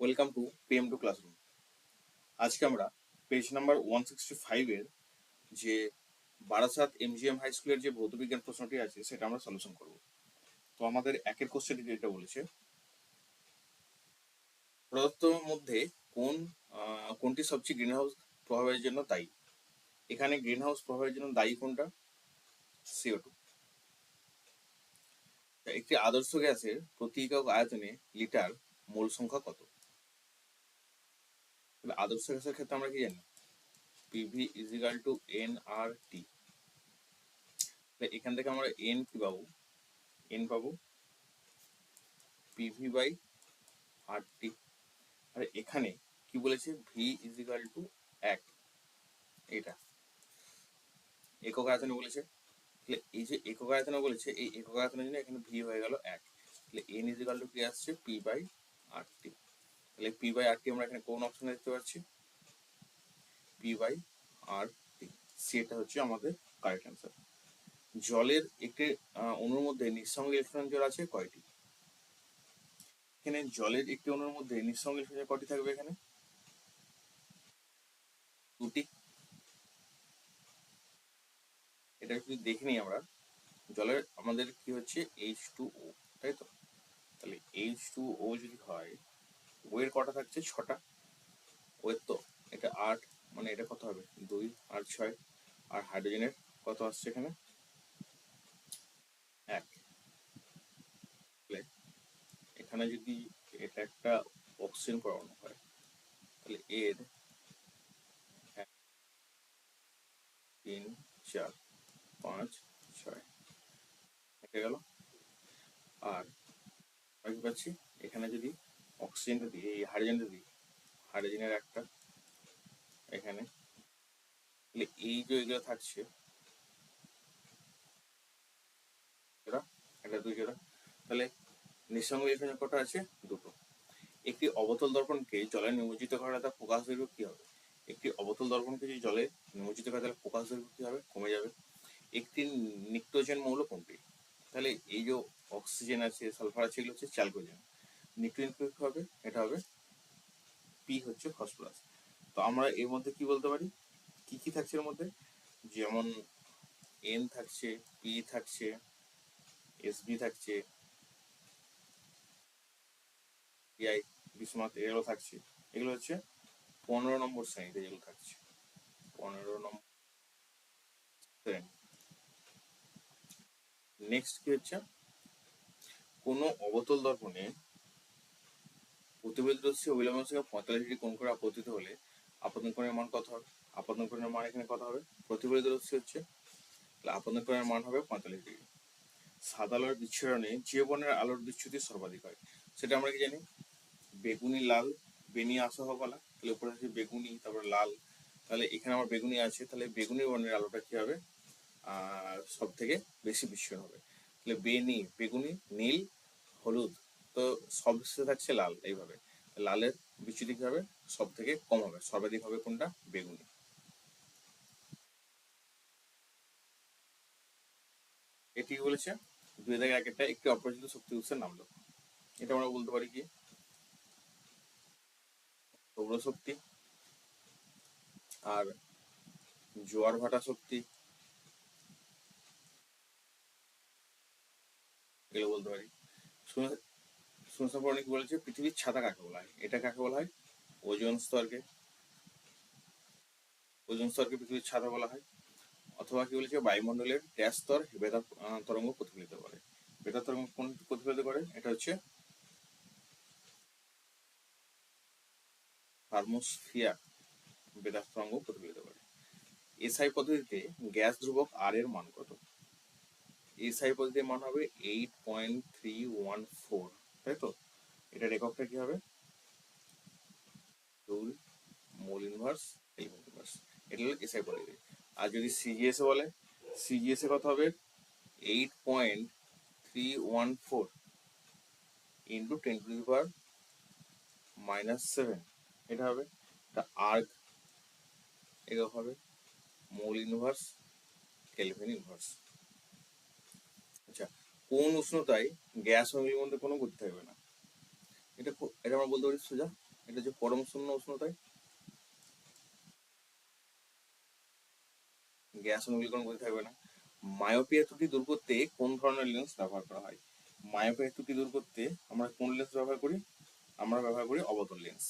Welcome to PM two classroom আজকে আমরা page number one sixty ফাইভের যে বারাসাত এমজিএম হাই স্কুলের যে ভৌতবিজ্ঞান প্রশ্নটি আছে, সেটা আমরা সলিউশন করব। তো আমাদের একের কোশ্চেনটি যেটা বলেছে। প্রদত্ত মধ্যে কোন কোনটি সবচেয়ে গ্রিন হাউস প্রভাবের জন্য দায়ী? এখানে গ্রিন হাউস প্রভাবের জন্য দায়ী কোনটা? সিও টু একটি আদর্শ গ্যাসের প্রতি একক আয়তনে লিটার মোল সংখ্যা কত? আদর্শ গ্যাসের ক্ষেত্রে আমরা কি জানি? PV is equal to n R T এখান থেকে আমরা এন কি পাবো? এন পাবো পিভি বাই আর টি আর এখানে কি বলেছে? ভি ইজিক্যাল টু এক। এটা। একক আয়তনে বলেছে। তাহলে এই যে একক আয়তনে বলেছে, এই একক আয়তনের জন্য এখানে ভি হয়ে গেল এক। তাহলে এন ইজিক্যাল টু কি আসছে? পি বাই আর টি তাহলে পি বাই আর টি আমরা এখানে কোন অপশনে দেখতে পাচ্ছি? পি বাই আর টি সেটা হচ্ছে আমাদের কারেক্ট অ্যান্সার জলের একটি অণুর মধ্যে নিঃসঙ্গ ইলেকট্রন জোড় আছে কয়টি? এখানে জলের একটি অণুর মধ্যে নিঃসঙ্গ ইলেকট্রন জোড় কয়টি থাকবে এখানে? দুটি। এটা যদি দেখে নিই আমরা, জলের আমাদের কি হচ্ছে এইচ টু ও তাই তো? তাহলে এইচ টু ও যদি হয় ওয়ের কটা থাকছে? ছটা। ওয়ের তো, এটা আট মানে এটা কত হবে? দুই আর ছয়। আর হাইড্রোজেনের কত আসছে এখানে? এক। এখানে যদি এটা একটা অক্সিজেন পরমাণু হয়, তাহলে এর তিন, চার, পাঁচ, ছয়। গেল। আর পাচ্ছি? এখানে যদি অক্সিজেনটা দিই, এই হাইড্রোজেনটা দিই। হাইড্রোজেনের একটা এখানে। তাহলে এই যে এগুলো থাকছে এটা দুই জোড়া তাহলে নিঃসঙ্গ এখানে কটা আছে? দুটো। একটি অবতল দর্পণকে জলে নিমজ্জিত করা তার প্রকাশ দৈর্ঘ্য কি হবে? একটি অবতল দর্পণকে যদি জলে নিমজ্জিত করা তাহলে প্রকাশ দৈর্ঘ্য কি হবে? কমে যাবে। একটি নিক্টোজেন মৌল কোনটি? তাহলে এই যে অক্সিজেন আছে সালফার আছে, এগুলো হচ্ছে চ্যালকোজেন নিক্টোজেন কি হবে, এটা হবে পি হচ্ছে ফসফরাস তো আমরা এর মধ্যে কি বলতে পারি? কি কি থাকছে এর মধ্যে? যেমন এন থাকছে পি থাকছে এসবি থাকছে পিআই বিসমাত এগুলো থাকছে। এগুলো হচ্ছে পনেরো নম্বর শ্রেণীতে যেগুলো থাকছে। পনেরো নম্বর নেক্সট কি হচ্ছে? কোনো অবতল দর্পণে প্রতিবেদিত রশ্মি অবিলম্ব সঙ্গে পঁয়তাল্লিশ ডিগ্রি কোণ করে আপতিত হলে আপতন কোণের মান কত হবে? আপতন কোণের মান এখানে কত হবে? প্রতিবেদিত রশ্মি হচ্ছে আপতন কোণের মান হবে পঁয়তাল্লিশ ডিগ্রি। সাদা আলোর বিচ্ছুরণে যে বর্ণের আলোর বিচ্যুতি সর্বাধিক হয়। সেটা আমরা কি জানি? বেগুনি, লাল, বেনি আসহ বলা তাহলে উপরে আছে বেগুনি, তারপর লাল। তাহলে এখানে আমার বেগুনি আছে, তাহলে বেগুনি বর্ণের আলোটা কি হবে? সব থেকে বেশি বিচ্ছুরণ হবে। তাহলে বেনি, বেগুনি, নীল, হলুদ। তো সব শেষে থাকছে লাল এইভাবে। লালের বিচ্যুতি হবে সব থেকে কম হবে সর্বাধিক হবে কোনটা? বেগুনি। এটি বলেছে। দুই থেকে এক একটা একটি অপরিচিত শক্তি উৎসের নাম লেখো এটা আমরা বলতে পারি কি? সৌরশক্তি আর জোয়ার ভাটা শক্তি। এগুলো বলতে পারি। অনেক বলেছে? পৃথিবীর ছাতা কাকে বলা হয়? এটা কাকে বলা হয়? ওজন স্তরকে। ওজন স্তরকে পৃথিবীর ছাতা বলা হয়। অথবা কি বলেছে? বায়ুমণ্ডলের ড্যাশ স্তর বেতার তরঙ্গ প্রতিফলিত করে। বেতার তরঙ্গ কোন প্রতিফলিত করে? এটা হচ্ছে থার্মোস্ফিয়ার বেতার তরঙ্গ প্রতিফলিত করে। এসআই পদ্ধতিতে গ্যাস ধ্রুবক আর এর মান কত? এসআই পদ্ধতির মান হবে eight point three one four তাই তো এটার এককটা কি হবে? জুল মোল ইনভার্স এই ইনভার্স এটা হলো এসআই পদ্ধতি আর যদি সিজিএস বলে সিজিএস কত হবে? Eight point three one four into ten to the power minus seven এটা হবে? এটা আর্গ একক হবে। মোল ইনভার্স কেলভিন ইনভার্স কোন উষ্ণতায় গ্যাস অয়েলের মধ্যে কোনো গতি থাকবে না। এটা এটা আমরা বলতে পারি সোজা, এটা হচ্ছে পরম শূন্য উষ্ণতায় গ্যাস অনুকূলীকরণ করতে থাকবে না। মায়োপিয়া ত্রুটি দূর করতে কোন ধরনের লেন্স ব্যবহার করা হয়? মায়োপিয়া ত্রুটি দূর করতে আমরা কোন লেন্স ব্যবহার করি? আমরা ব্যবহার করি অবতল লেন্স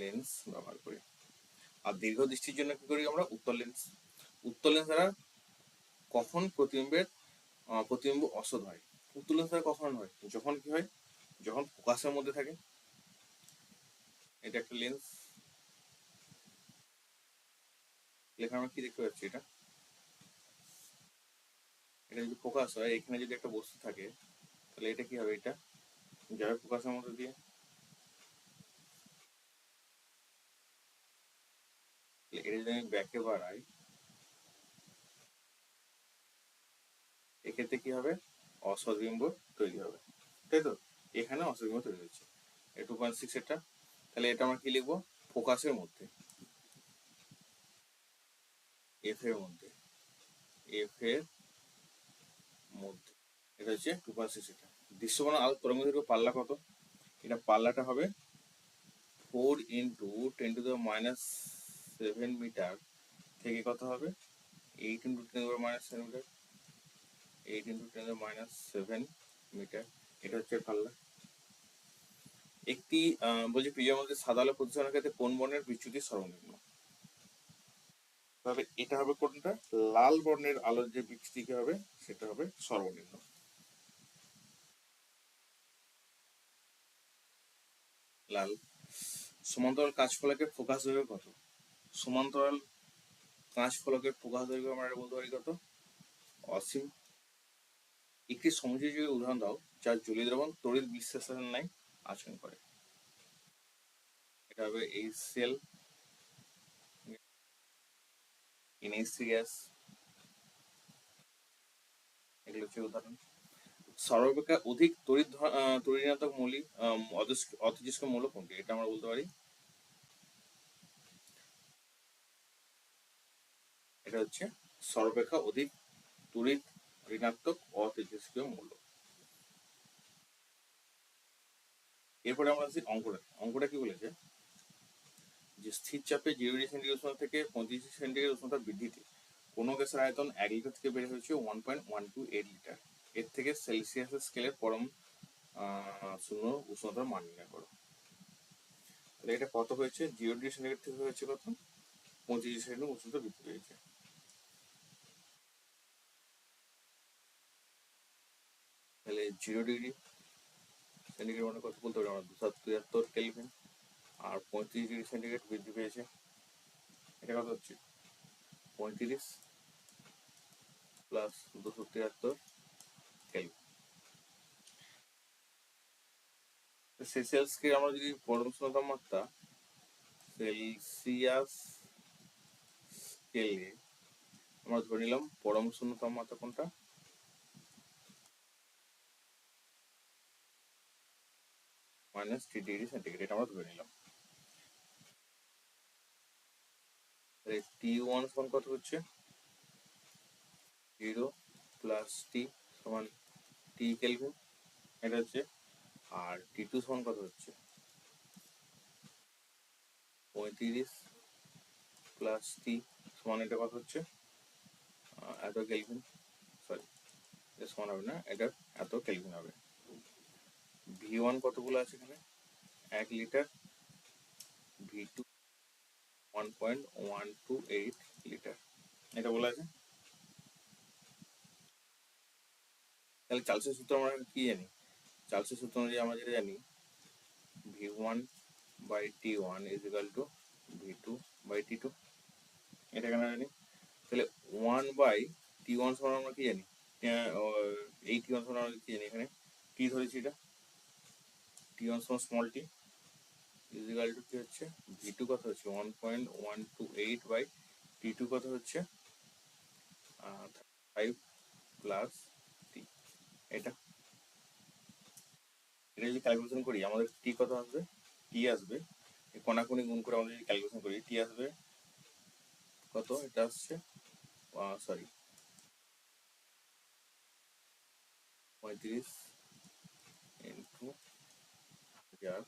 লেন্স ব্যবহার করি। আর দীর্ঘ দৃষ্টির জন্য কি করি আমরা? উত্তর লেন্স উত্তর লেন্স দ্বারা কখন প্রতিবিম্বের প্রতিবিম্ব অসৎ হয়? উত্তর লেন্স দ্বারা কখন হয়? যখন কি হয়? যখন ফোকাসের মধ্যে থাকে। এটা একটা লেন্স এখানে আমরা কি দেখতে পাচ্ছি এটা? এটা যদি ফোকাস হয়, এখানে যদি একটা বস্তু থাকে, তাহলে এটা কি হবে? এটা যাবে ফোকাসের মধ্যে দিয়ে। এটা যদি আমি ব্যাকে বাড়াই, এক্ষেত্রে কি হবে? অসৎবিম্ব তৈরি হবে। তাই তো? এখানে তৈরি হচ্ছে। টু পয়েন্ট সিক্স এটা তাহলে এটা আমরা কি লিখব? ফোকাসের মধ্যে। এফ এর মধ্যে। এফ এর মধ্যে। এটা হচ্ছে টু পয়েন্ট সিক্স এটা দৃশ্যমান আলো তরঙ্গ দৈর্ঘ্য পাল্লা কত? এটা পাল্লাটা হবে four into ten to the minus seven metre থেকে কত হবে? Eight into ten minus seven metre eight into ten minus seven metre এটা হচ্ছে পাল্লা একটি বলছি প্রিয় মধ্যে সাদা আলো ক্ষেত্রে কোন বর্ণের বিচ্যুতি সর্বনিম্ন? তবে এটা হবে কোনটা? লাল বর্ণের আলোর যে বিচ্যুতি হবে? সেটা হবে সর্বনিম্ন। লাল। সমান্তরাল কাঁচ ফলকের ফোকাস দৈর্ঘ্য কত? সমান্তরাল কাঁচ ফলকের ফোকাস দৈর্ঘ্য আমরা বলতে পারি কত? অসীম। একটি সমযোজী উদাহরণ দাও যার জলীয় দ্রবণ তড়িৎ বিশ্লেষণের নাই আচরণ করে। এটা হবে এই সেল গ্যাস এগুলো হচ্ছে উদাহরণ। সর্বাপেক্ষা অধিক তড়িৎ ধ- আহ, তড়িৎ মৌলিক অতিষ্ক মৌল কোনটি? এটা আমরা বলতে পারি এটা হচ্ছে সর্বাপেক্ষা অধিক তড়িৎ ঋণাত্মক অতেজস্ক্রিয় মৌল এরপরে আমরা আসি অঙ্কটা অঙ্কটা কি বলেছে? যে স্থির চাপে জিরো ডিগ্রি সেন্টিগ্রেড উষ্ণতা থেকে পঁয়ত্রিশ সেন্টিগ্রেড উষ্ণতা বৃদ্ধিতে কোনো গ্যাসের আয়তন এক লিটার থেকে বেড়ে হয়েছে one point one two eight litre. এর থেকে সেলসিয়াসের স্কেলের পরম শূন্য উষ্ণতার মান নির্ণয় করো। এটা কত হয়েছে? জিরো ডিগ্রি সেন্টিগ্রেড থেকে হয়েছে কত? পঁচিশ সেন্টিগ্রেড উষ্ণতা বৃদ্ধি পেয়েছে। তাহলে জিরো ডিগ্রি সেন্টিগ্রেড মানে কত বলতে পারি আমরা? দুশো তিয়াত্তর কেলভিন আর পঁয়ত্রিশ ডিগ্রি সেন্টিগ্রেড বৃদ্ধি পেয়েছে। এটা কত হচ্ছে? পঁয়ত্রিশ প্লাস দুশো তিয়াত্তর কেলভিন সেলসিয়াসকে আমরা যদি পরম শূন্য তাপমাত্রা সেলসিয়াস স্কেলে আমরা ধরে নিলাম পরম শূন্য তাপমাত্রা কোনটা? মাইনাস থ্রি ডিগ্রি সেন্টিগ্রেড, এটা আমরা ধরে নিলাম। টি ওয়ান সমান কত হচ্ছে? জিরো প্লাস টি সমান টি কেলভিন এটা হচ্ছে আর টি টু সমান কত হচ্ছে? পঁয়ত্রিশ প্লাস টি সমান এটা কত হচ্ছে? এত কেলভিন সরি সমান হবে না এটা এত কেলভিন হবে। ভি ওয়ান কতগুলো আছে এখানে? এক litre. V two one point one two eight litre. এটা বলা আছে? তাহলে চার্লসের সূত্র আমরা কি জানি? চার্লসের সূত্র অনুযায়ী আমরা যেটা জানি V one by T one is equal to V two by T two এটা কেন জানি? তাহলে ওয়ান বাই টি ওয়ান সমান আমরা কি জানি? এই টি ওয়ান সমান আমরা কি জানি এখানে? টি ধরেছি এটা। টি ওয়ান সমান small T is equal to কি হচ্ছে? ভি টু কত হচ্ছে? One point one two eight by T two কত হচ্ছে? ফাইভ প্লাস টি এটা। এটা যদি ক্যালকুলেশন করি, আমাদের টি কত আসবে? টি আসবে। কোনাকুনি গুণ করে আমরা যদি ক্যালকুলেশন করি টি আসবে কত? এটা আসছে সরি পঁয়ত্রিশ হাজার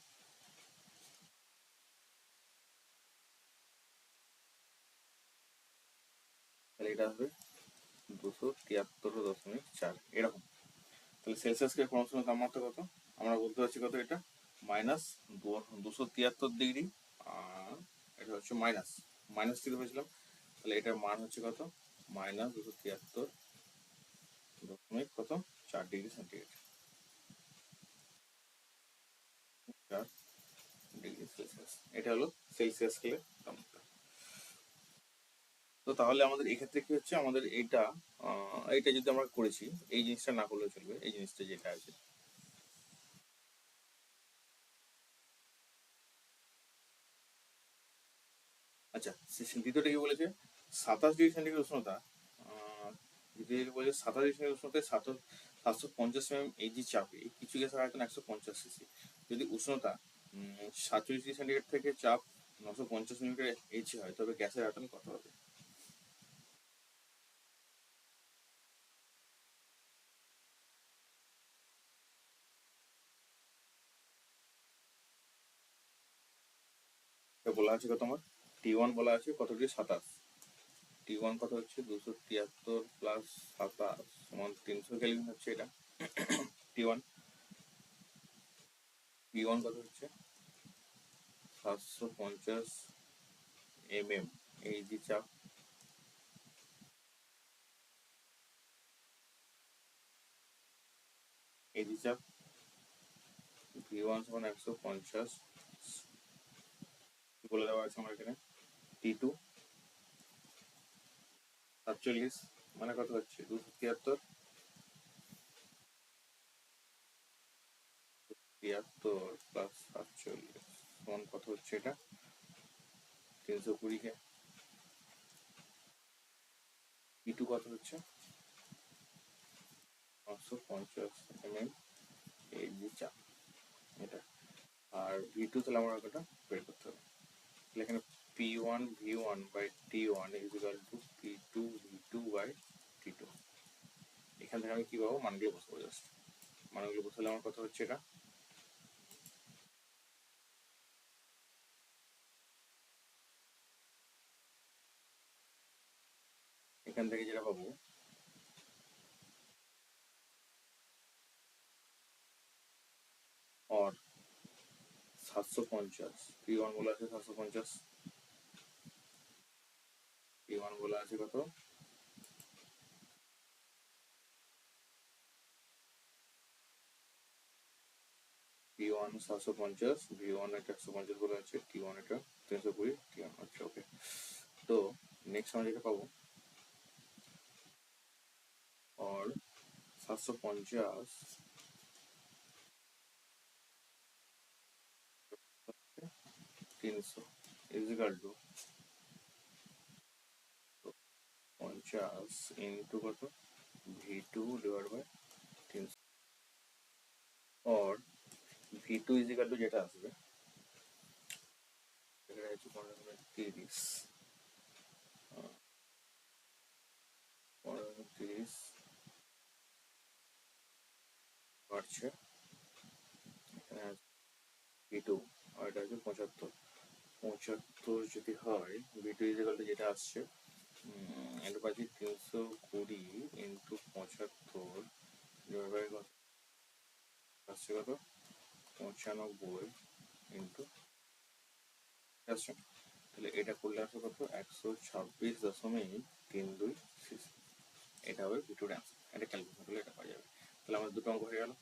তাহলে এটা হবে দুশো তিয়াত্তর দশমিক চার, এরকম। তাহলে সেলসিয়াসকে কত? আমরা বলতে পারছি কত এটা? মাইনাস দুশো তিয়াত্তর ডিগ্রি, আর এটা হচ্ছে মাইনাস মাইনাস তাহলে এটার মান হচ্ছে কত? মাইনাস দুশো তিয়াত্তর দশমিক কত? চার ডিগ্রি সেন্টিগ্রেড। চার ডিগ্রি সেলসিয়াস। এটা হলো সেলসিয়াস স্কেলের তাপমাত্রা। তো তাহলে আমাদের এক্ষেত্রে কি হচ্ছে? আমাদের এইটা আহ, এইটা যদি আমরা করেছি এই জিনিসটা না করলেও চলবে। এই জিনিসটা যেটা আছে। আচ্ছা দ্বিতীয়টা কি বলেছে? সাতাশ ডিগ্রি সেন্টিগ্রেড উষ্ণতা আহ, দ্বিতীয়টা বলেছে সাতাশ ডিগ্রি সেন্টিগ্রেড উষ্ণতায় সাতশো সাতশো পঞ্চাশ এম চাপে, এই কিছু গ্যাসের আয়তন একশো পঞ্চাশ সিসি যদি উষ্ণতা সাতচল্লিশ ডিগ্রি সেন্টিগ্রেড থেকে চাপ নশো পঞ্চাশ মিলিমিটার এইচি হয়, তবে গ্যাসের আয়তন কত হবে? বলা আছে কত আমার? টি ওয়ান বলা আছে কত ডিগ্রি সাতাশ। টি ওয়ান কত হচ্ছে? দুশো তিয়াত্তর প্লাস সাতাশ সমান তিনশো কেলভিন হচ্ছে এটা। টি ওয়ান টি ওয়ান কত হচ্ছে? সাতশো পঞ্চাশ এম এম এই যে চাপ এই যে চাপ ভি ওয়ান সমান একশো পঞ্চাশ। বলে দেওয়া আছে আমার এখানে। টি টু সাতচল্লিশ মানে কত হচ্ছে? দুশো তিয়াত্তর? তিয়াত্তর প্লাস সাতচল্লিশ, সমান কত হচ্ছে এটা? তিনশো কুড়ি কে টি টু কত হচ্ছে? পাঁচশো পঞ্চাশ এম এম এই যে চাপ এটা। আর ভি টু তাহলে আমার ওটা বের করতে হবে। এখানে P1 V1 by T1 is equal to P2 V2 by T2 এখান থেকে আমি কি পাবো? মানগুলো বসবো জাস্ট মানগুলো বসালে আমার কথা হচ্ছে এটা? এখান থেকে যেটা পাবো? সাতশো পঞ্চাশ। পি ওয়ান বলে আছে সাতশো পঞ্চাশ। টি ওয়ান বলা আছে কত টি ওয়ান সাতশো পঞ্চাশ ভি ওয়ান এটা একশো পঞ্চাশ বলে আছে টি ওয়ান এটা তিনশো কুড়ি টি ওয়ান আচ্ছা ওকে তো নেক্সট আমরা যেটা পাবো और 750 300 इज़ इक्वल टू পঞ্চাশ ইন্টু কত? ভি টু ডিভাইড বাই তিনশো। और ভি টু ইজিক্যাল টু যেটা আসবে, সেটা হচ্ছে পনেরো তিরিশ। পনেরো তিরিশ বাড়ছে ভি টু আর এটা আছে পঁচাত্তর। পঁচাত্তর যদি হয় ভি টু ইজিক্যাল টু যেটা আসছে এটা পাচ্ছি তিনশো কুড়ি ইন্টু পঁচাত্তর আসছে কত? পঁচানব্বই ইন্টু আসছে। তাহলে এটা করলে আসবে কত? একশো ছাব্বিশ দশমিক তিন দুই সিক্স এটা হবে ভিটুর অ্যান্সার এটা ক্যালকুলেশন করলে এটা পাওয়া যাবে। তাহলে আমাদের দুটো অঙ্ক হয়ে গেল।